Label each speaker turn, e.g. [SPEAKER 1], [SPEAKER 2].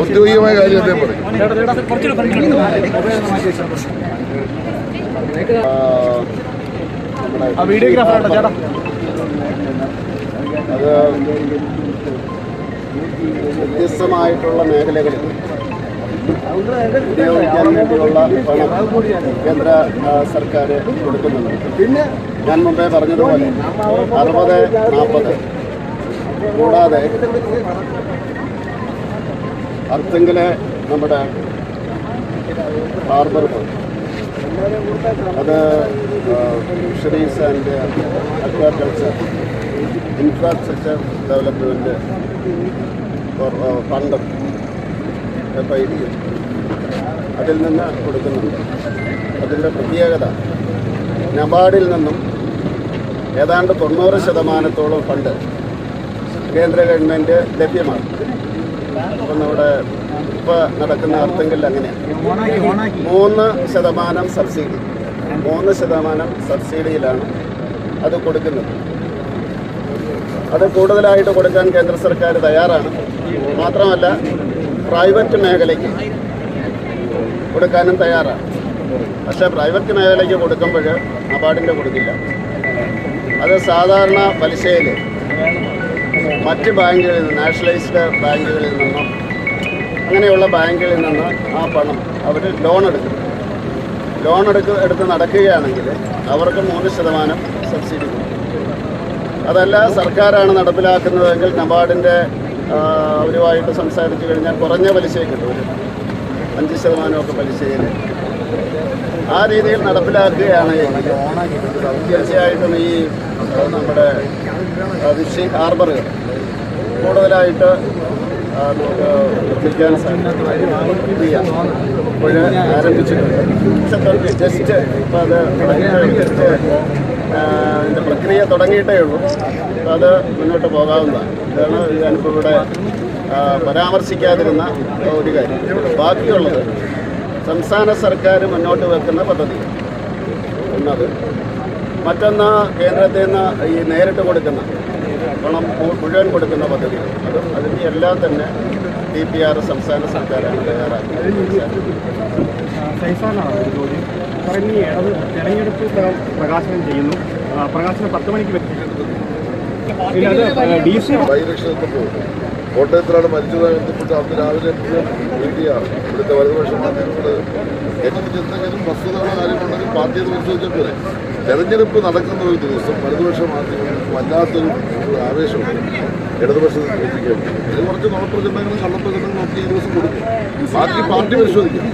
[SPEAKER 1] ഔദ്യോഗികമായ കാര്യം അദ്ദേഹം പറയും.
[SPEAKER 2] അത് വ്യത്യസ്തമായിട്ടുള്ള മേഖലകളിൽ ഉപയോഗിക്കാൻ വേണ്ടിയുള്ള പണം കേന്ദ്ര സർക്കാർ കൊടുക്കുന്നുണ്ട്. പിന്നെ ഞാൻ മുമ്പേ പറഞ്ഞതുപോലെ അറുപത് നാൽപ്പത് കൂടാതെ അർത്തിങ്കിലെ നമ്മുടെ ഹാർബർ അത് fisheries and aquaculture infrastructure development fund F I D അതിൽ നിന്ന് കൊടുക്കുന്നുണ്ട്. അതിന്റെ പ്രത്യേകത നബാർഡിൽ നിന്നും ഏതാണ്ട് തൊണ്ണൂറ് ശതമാനത്തോളം ഫണ്ട് കേന്ദ്ര ഗവൺമെന്റ് ലഭ്യമാണ്. അപ്പം നമ്മുടെ ഇപ്പോൾ നടക്കുന്ന അർത്ഥങ്ങളിൽ അങ്ങനെയാണ് മൂന്ന് ശതമാനം സബ്സിഡി. മൂന്ന് ശതമാനം സബ്സിഡിയിലാണ് അത് കൊടുക്കുന്നത്. അത് കൂടുതലായിട്ട് കൊടുക്കാൻ കേന്ദ്ര സർക്കാർ തയ്യാറാണ്. മാത്രമല്ല പ്രൈവറ്റ് മേഖലയ്ക്ക് കൊടുക്കാനും തയ്യാറാണ്. പക്ഷേ പ്രൈവറ്റ് മേഖലയ്ക്ക് കൊടുക്കുമ്പോൾ നബാർഡിന്റെ കൊടുക്കില്ല. അത് സാധാരണ പലിശയിൽ മറ്റ് ബാങ്കുകളിൽ നിന്ന് നാഷണലൈസ്ഡ് ബാങ്കുകളിൽ നിന്നും അങ്ങനെയുള്ള ബാങ്കുകളിൽ നിന്ന് ആ പണം അവർ ലോൺ എടുക്കും. ലോൺ എടുക്ക എടുത്ത് നടക്കുകയാണെങ്കിൽ അവർക്ക് മൂന്ന് ശതമാനം സബ്സിഡി കൊടുക്കും അതല്ല സർക്കാരാണ് നടപ്പിലാക്കുന്നതെങ്കിൽ നബാർഡിന്റെ അവരുമായിട്ട് സംസാരിച്ചു കഴിഞ്ഞാൽ കുറഞ്ഞ പലിശയും കിട്ടും. അഞ്ച് ശതമാനമൊക്കെ പലിശയിൽ ആ രീതിയിൽ നടപ്പിലാക്കുകയാണ് തീർച്ചയായിട്ടും ഈ നമ്മുടെ ഫിഷിംഗ് ഹാർബറുകൾ കൂടുതലായിട്ട് നിർമ്മിക്കാൻ ഇപ്പോൾ ആരംഭിച്ചിട്ടുണ്ട്. ജസ്റ്റ് ഇപ്പോൾ അത് ജസ്റ്റ് ഇതിന്റെ പ്രക്രിയ തുടങ്ങിയിട്ടേ ഉള്ളൂ. അത് മുന്നോട്ട് പോകാവുന്നതാണ്. ഇതാണ് ഞാനിപ്പോൾ ഇവിടെ പരാമർശിക്കാതിരുന്ന ഒരു കാര്യം. ബാക്കിയുള്ളത് സംസ്ഥാന സർക്കാർ മുന്നോട്ട് വെക്കുന്ന പദ്ധതി ഒന്നത് മറ്റൊന്ന് കേന്ദ്രത്തിൽ നിന്ന് ഈ നേരിട്ട് കൊടുക്കുന്ന പണം മുഴുവൻ കൊടുക്കുന്ന പദ്ധതി അതും അതിന്റെ എല്ലാം തന്നെ ഡി പി ആർ സംസ്ഥാന സർക്കാരാണ് തയ്യാറാക്കുന്നത്
[SPEAKER 3] തെരഞ്ഞെടുപ്പ് പ്രകാശനം ചെയ്യുന്നു പ്രകാശനം പത്ത് മണിക്ക് ഡി സി
[SPEAKER 1] ബൈലക്ഷണത്തിൽ കോട്ടയത്തിലാണ് മരിച്ചതുമായി ബന്ധപ്പെട്ട് അന്ന് രാവിലെ മീഡിയയാണ് ഇവിടുത്തെ വലതുപക്ഷ മാധ്യമങ്ങൾ എനിക്ക് എന്തെങ്കിലും വസ്തുതകളോ കാര്യമുണ്ടെങ്കിൽ പാർട്ടിയെ പരിശോധിച്ചാൽ പോലെ തെരഞ്ഞെടുപ്പ് നടക്കുന്ന ഒരു ദിവസം വലതുപക്ഷ മാധ്യമങ്ങൾക്ക് വല്ലാത്തൊരു ആവേശമുണ്ട് ഇടതുപക്ഷത്തിൽ എത്തിക്കാൻ ഇത് കുറച്ച് നോട്ടപ്രചരണങ്ങളും കള്ളപ്രചരണങ്ങളും ഒക്കെ ഈ ദിവസം കൊടുക്കും. ബാക്കി പാർട്ടി പരിശോധിക്കും.